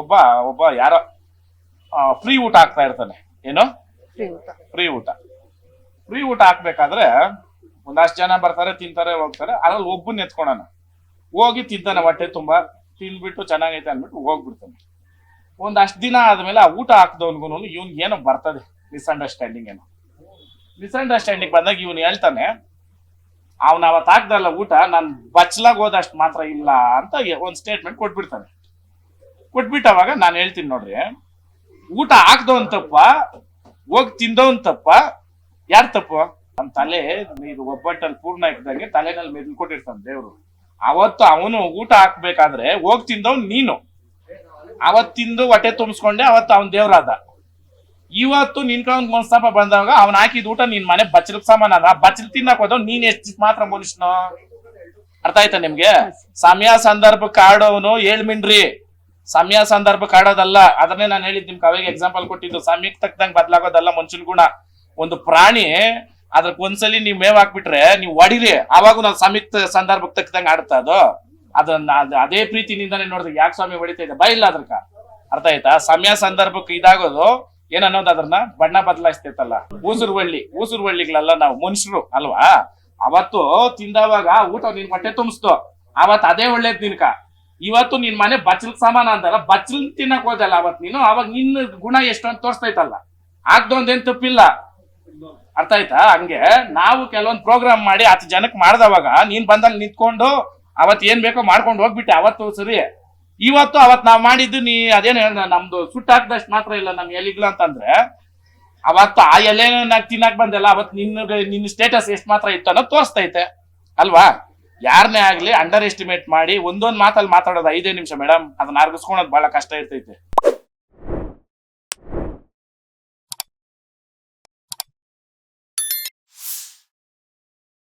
ಒಬ್ಬ ಒಬ್ಬ ಯಾರೋ ಫ್ರೀ ಊಟ ಆಗ್ತಾ ಇರ್ತಾನೆ. ಏನು? ಫ್ರೀ ಊಟ. ಫ್ರೀ ಊಟ. ಫ್ರೀ ಊಟ ಹಾಕ್ಬೇಕಾದ್ರೆ ಒಂದಷ್ಟು ಜನ ಬರ್ತಾರೆ ತಿಂತಾರೆ ಹೋಗ್ತಾರೆ. ಅದ್ರಲ್ಲಿ ಒಬ್ಬನ್ ಎತ್ಕೊಳೋಣ ಹೋಗಿ ತಿಂತಾನೆ ಹೊಟ್ಟೆ ತುಂಬಾ. ತಿಂದ್ಬಿಟ್ಟು ಚೆನ್ನಾಗೈತೆ ಅಂದ್ಬಿಟ್ಟು ಹೋಗ್ಬಿಡ್ತಾನೆ. ಒಂದಷ್ಟು ದಿನ ಆದ್ಮೇಲೆ ಆ ಊಟ ಹಾಕ್ದವನ್ಗು ಇವ್ನ ಏನೋ ಬರ್ತದೆ. ಮಿಸ್ಅಂಡರ್ಸ್ಟ್ಯಾಂಡಿಂಗ್ ಏನೋ. ಮಿಸ್ಅಂಡರ್ಸ್ಟ್ಯಾಂಡಿಂಗ್ ಬಂದಾಗ ಇವನು ಹೇಳ್ತಾನೆ ಅವ್ನ ಅವತ್ತು ಹಾಕ್ದಲ್ಲ ಊಟ ನಾನು ಬಚ್ಚಲಾಗ ಹೋದಷ್ಟು ಮಾತ್ರ ಇಲ್ಲ ಅಂತ ಒಂದು ಸ್ಟೇಟ್ಮೆಂಟ್ ಕೊಟ್ಬಿಡ್ತಾನೆ. ಕೊಟ್ಬಿಟ್ಟವಾಗ ನಾನು ಹೇಳ್ತೀನಿ ನೋಡ್ರಿ. ಊಟ ಹಾಕ್ದವನ್ ತಪ್ಪ ಹೋಗಿ ತಿಂದವನ್ ತಪ್ಪ ಯಾರ್ ತಪ್ಪು? ನಮ್ಮ ತಲೆ ಇದು ಒಬ್ಬಟ್ಟಲ್ಲಿ ಪೂರ್ಣ ಇದ್ದಂಗೆ ತಲೆನಲ್ಲಿ ಮೆದ್ಲು ಕೊಟ್ಟಿರ್ತಾನೆ ದೇವ್ರು. ಅವತ್ತು ಅವನು ಊಟ ಹಾಕ್ಬೇಕಾದ್ರೆ ಹೋಗಿ ತಿಂದವ್ ನೀನು. ಅವತ್ ತಿಂದು ಹೊಟ್ಟೆ ತುಂಬಿಸ್ಕೊಂಡೆ ಅವತ್ತು ಅವನ್ ದೇವ್ರಾದ. ಇವತ್ತು ನಿನ್ಕೊಂಡ್ ಮನಸ್ತಾಪ ಬಂದಾಗ ಅವ್ನ ಹಾಕಿದ ಊಟ ನಿನ್ ಮನೆ ಬಚ್ಚಲ್ ಸಾಮಾನ ಬಚ್ಚಲ್ ತಿನ್ನಕ್ ಹೋದವ್ ನೀನ್ ಎಷ್ಟು ಮಾತ್ರ ಮನುಷ್ಯನು? ಅರ್ಥ ಆಯ್ತಾ ನಿಮ್ಗೆ? ಸಮಯ ಸಂದರ್ಭ ಕಾಡೋನು ಹೇಳ್ಮಿನ್ರಿ ಸಮಯ ಸಂದರ್ಭ ಕಾಡೋದಲ್ಲ. ಅದನ್ನೇ ನಾನು ಹೇಳಿದ್ದು ನಿಮ್ಗೆ ಅವಾಗ ಎಕ್ಸಾಂಪಲ್ ಕೊಟ್ಟಿದ್ದು. ಸಮಯಕ್ಕೆ ತಕ್ಕದಂಗ್ ಬದಲಾಗೋದಲ್ಲ ಮನುಷ್ಯನ ಗುಣ. ಒಂದು ಪ್ರಾಣಿ ಅದಕ್ಕೆ ಒಂದ್ಸಲಿ ನೀವು ಮೇವ್ ಹಾಕ್ಬಿಟ್ರೆ ನೀವು ಹೊಡಿರಿ ಅವಾಗ ನಾನು ಸಮಯಕ್ಕೆ ಸಂದರ್ಭಕ್ಕೆ ತಕ್ಕದಂಗ್ ಆಡ್ತಾ ಅದು? ಅದನ್ನ ಅದ್- ಪ್ರೀತಿನಿಂದಾನೇ ನೋಡಿದ್ರೆ ಯಾಕೆ ಸ್ವಾಮಿ ಹೊಡಿತಾ ಇದೆ? ಇಲ್ಲ ಅದ್ರಕ. ಅರ್ಥ ಆಯ್ತಾ? ಸಮಯ ಸಂದರ್ಭಕ್ಕೆ ಇದಾಗೋದು. ಏನನ್ನೋದು ಅದನ್ನ ಬಣ್ಣ ಬದಲಾಯಿಸ್ತೈತಲ್ಲ ಊಸುರು ಬಳ್ಳಿ ಊಸುರು ಬಳ್ಳಿಗಳೆಲ್ಲ ನಾವು ಮನುಷ್ಯರು ಅಲ್ವಾ? ಅವತ್ತು ತಿಂದವಾಗ ಊಟ ನಿನ್ ಹೊಟ್ಟೆ ತುಂಬಿಸ್ತು. ಅವತ್ ಅದೇ ಒಳ್ಳೇದ್ ನಿನ್ಕ. ಇವತ್ತು ನಿನ್ ಮನೆ ಬಚ್ಚಲ್ ಸಮಾನ ಅಂತಲ್ಲ ಬಚ್ಚಲ್ ತಿನ್ನಕ್ ಹೋದಲ್ಲ ಅವತ್ ನೀನು? ಅವಾಗ ನಿನ್ನ ಗುಣ ಎಷ್ಟು ಅಂತ ತೋರಿಸ್ತೈತಲ್ಲ ಆಗ್ದೊಂದೇನ್ ತಪ್ಪಿಲ್ಲ. ಅರ್ಥ ಆಯ್ತಾ? ಹಂಗೆ ನಾವು ಕೆಲವೊಂದು ಪ್ರೋಗ್ರಾಮ್ ಮಾಡಿ ಹತ್ತು ಜನಕ್ಕೆ ಮಾಡ್ದವಾಗ ನೀನ್ ಬಂದಲ್ಲಿ ನಿಂತ್ಕೊಂಡು ಅವತ್ ಏನ್ ಬೇಕೋ ಮಾಡ್ಕೊಂಡು ಹೋಗ್ಬಿಟ್ಟೆ ಅವತ್ತು ಸರಿ. ಇವತ್ತು ಅವತ್ ನಾವ್ ಮಾಡಿದ್ದು ನೀ ಅದೇನು ಹೇಳ್ದ, ನಮ್ದು ಸುಟ್ಟ ಹಾಕ್ದಷ್ಟು ಮಾತ್ರ ಇಲ್ಲ ನಮ್ ಎಲ್ಲಿಗ್ಲ ಅಂತಂದ್ರೆ, ಅವತ್ತು ಆ ಎಲೆ ತಿನ್ನಕ್ ಬಂದಲ್ಲ ಅವತ್ ನಿನ್ನ ನಿನ್ನ ಸ್ಟೇಟಸ್ ಎಷ್ಟು ಮಾತ್ರ ಇತ್ತು ಅನ್ನೋದು ತೋರಿಸ್ತೈತೆ ಅಲ್ವಾ? ಯಾರನ್ನೇ ಆಗ್ಲಿ ಅಂಡರ್ ಎಸ್ಟಿಮೇಟ್ ಮಾಡಿ ಒಂದೊಂದ್ ಮಾತಲ್ಲಿ ಮಾತಾಡೋದು ಐದೇ ನಿಮಿಷ ಮೇಡಮ್ ಅದನ್ನ ಅರ್ಗಿಸ್ಕೊಳೋದು ಬಹಳ ಕಷ್ಟ ಇರ್ತೈತೆ.